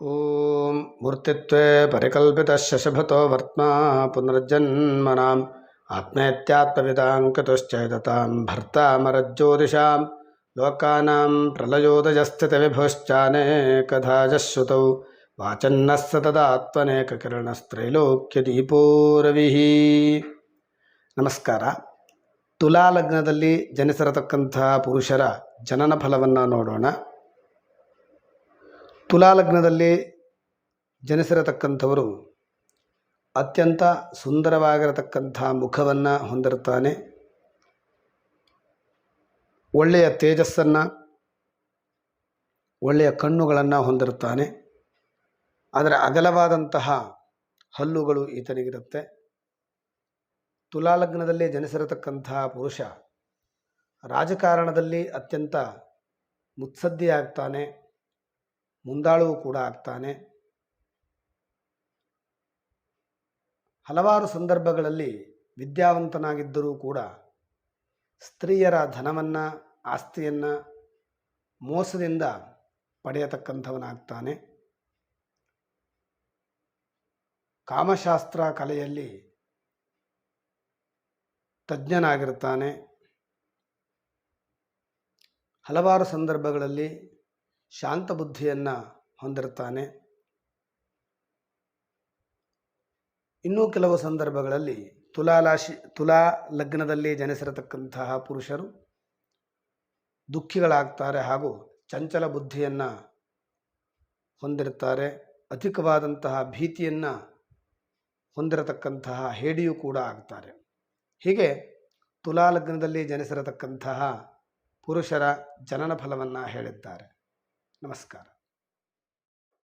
ॐ मूर्तित्वे परिकल्पितः शशभतो वर्त्मा पुनर्जन्मनाम् आत्मेत्यात्मविदाङ्कतुश्चैततां भर्तामरज्योतिषां लोकानां प्रलयोदयस्थितविभुश्चानेकधा श्रुतौ वाचन्नः ಸತದಾತ್ಮನೇಕಕಿರಣಸ್ತ್ರೈಲೋಕ್ಯದೀಪೋ ರವಿಃ ನಮಸ್ಕಾರ ತುಲಾ ಲಗ್ನದಲ್ಲಿ ಜನಿಸಿರತಕ್ಕಂತಹ ಪುರುಷರ ಜನನ ಫಲವನ್ನು ನೋಡೋಣ ತುಲಾ ಲಗ್ನದಲ್ಲಿ ಜನಿಸಿರತಕ್ಕಂಥವರು ಅತ್ಯಂತ ಸುಂದರವಾಗಿರತಕ್ಕಂಥ ಮುಖವನ್ನು ಹೊಂದಿರುತ್ತಾನೆ. ಒಳ್ಳೆಯ ತೇಜಸ್ಸನ್ನು, ಒಳ್ಳೆಯ ಕಣ್ಣುಗಳನ್ನು ಹೊಂದಿರುತ್ತಾನೆ. ಅದರ ಅಗಲವಾದಂತಹ ಹಲ್ಲುಗಳು ಈತನಿಗಿರುತ್ತೆ. ತುಲಾಲಗ್ನದಲ್ಲಿ ಜನಿಸಿರತಕ್ಕಂತಹ ಪುರುಷ ರಾಜಕಾರಣದಲ್ಲಿ ಅತ್ಯಂತ ಮುತ್ಸದ್ದಿಯಾಗ್ತಾನೆ. ಮುಂದಾಳುವು ಕೂಡ ಆಗ್ತಾನೆ. ಹಲವಾರು ಸಂದರ್ಭಗಳಲ್ಲಿ ವಿದ್ಯಾವಂತನಾಗಿದ್ದರೂ ಕೂಡ ಸ್ತ್ರೀಯರ ಧನವನ್ನು, ಆಸ್ತಿಯನ್ನು ಮೋಸದಿಂದ ಪಡೆಯತಕ್ಕಂಥವನಾಗ್ತಾನೆ. ಕಾಮಶಾಸ್ತ್ರ ಕಲೆಯಲ್ಲಿ ತಜ್ಞನಾಗಿರ್ತಾನೆ. ಹಲವಾರು ಸಂದರ್ಭಗಳಲ್ಲಿ ಶಾಂತ ಬುದ್ಧಿಯನ್ನು ಹೊಂದಿರ್ತಾನೆ ಇನ್ನೂ ಕೆಲವು ಸಂದರ್ಭಗಳಲ್ಲಿ ತುಲಾಲಾಶಿ, ತುಲಾ ಲಗ್ನದಲ್ಲಿ ಜನಿಸಿರತಕ್ಕಂತಹ ಪುರುಷರು ದುಃಖಿಗಳಾಗ್ತಾರೆ ಹಾಗೂ ಚಂಚಲ ಬುದ್ಧಿಯನ್ನು ಹೊಂದಿರುತ್ತಾರೆ. ಅಧಿಕವಾದಂತಹ ಭೀತಿಯನ್ನು ಹೊಂದಿರತಕ್ಕಂತಹ ಹೇಡಿಯೂ ಕೂಡ ಆಗ್ತಾರೆ. ಹೀಗೆ ತುಲಾ ಲಗ್ನದಲ್ಲಿ ಜನಿಸಿರತಕ್ಕಂತಹ ಪುರುಷರ ಜನನ ಫಲವನ್ನು ಹೇಳಿದ್ದಾರೆ. नमस्कार